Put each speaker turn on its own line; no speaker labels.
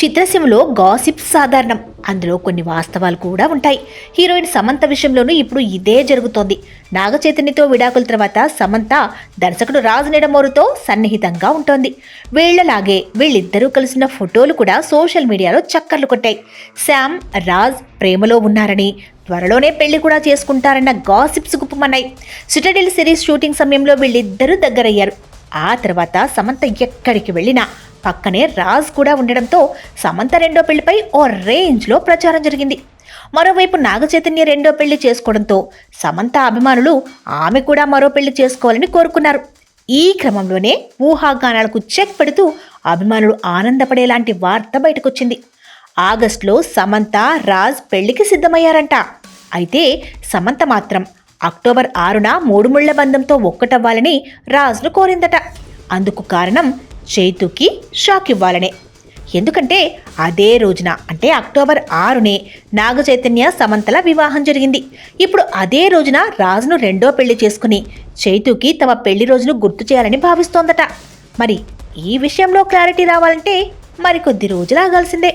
చిత్రసీమలో గాసిప్ సాధారణం. అందులో కొన్ని వాస్తవాలు కూడా ఉంటాయి. హీరోయిన్ సమంత విషయంలోనూ ఇప్పుడు ఇదే జరుగుతోంది. నాగచైతన్యతో విడాకుల తర్వాత సమంత దర్శకుడు రాజు నిడమోరుతో సన్నిహితంగా ఉంటోంది. వీళ్ళలాగే వీళ్ళిద్దరూ కలిసిన ఫోటోలు కూడా సోషల్ మీడియాలో చక్కర్లు కొట్టాయి. శామ్ రాజ్ ప్రేమలో ఉన్నారని త్వరలోనే పెళ్ళి కూడా చేసుకుంటారన్న గాసిప్స్ గుప్పమన్నాయి సిటడిల్ సిరీస్ షూటింగ్ సమయంలో వీళ్ళిద్దరూ దగ్గరయ్యారు. ఆ తర్వాత సమంత ఎక్కడికి వెళ్ళినా పక్కనే రాజ్ కూడా ఉండడంతో సమంత రెండో పెళ్ళిపై ఓ రేంజ్లో ప్రచారం జరిగింది. మరోవైపు నాగచైతన్య రెండో పెళ్ళి చేసుకోవడంతో సమంత అభిమానులు ఆమె కూడా మరో పెళ్ళి చేసుకోవాలని కోరుకున్నారు. ఈ క్రమంలోనే ఊహాగానాలకు చెక్ పెడుతూ అభిమానులు ఆనందపడేలాంటి వార్త బయటకొచ్చింది. ఆగస్టులో సమంత రాజ్ పెళ్ళికి సిద్ధమయ్యారంట. అయితే సమంత మాత్రం అక్టోబర్ ఆరున మూడు ముళ్ళ బంధంతో ఒక్కటవ్వాలని రాజ్ను కోరిందట. అందుకు కారణం చైతుకి షాక్ ఇవ్వాలనే. ఎందుకంటే అదే రోజున అంటే అక్టోబర్ ఆరునే నాగ చైతన్య సమంతల వివాహం జరిగింది. ఇప్పుడు అదే రోజున రాజును రెండో పెళ్ళి చేసుకుని చైతుకి తమ పెళ్ళి రోజును గుర్తు చేయాలని భావిస్తోందట. మరి ఈ విషయంలో క్లారిటీ రావాలంటే మరికొద్ది రోజులు ఆగాల్సిందే.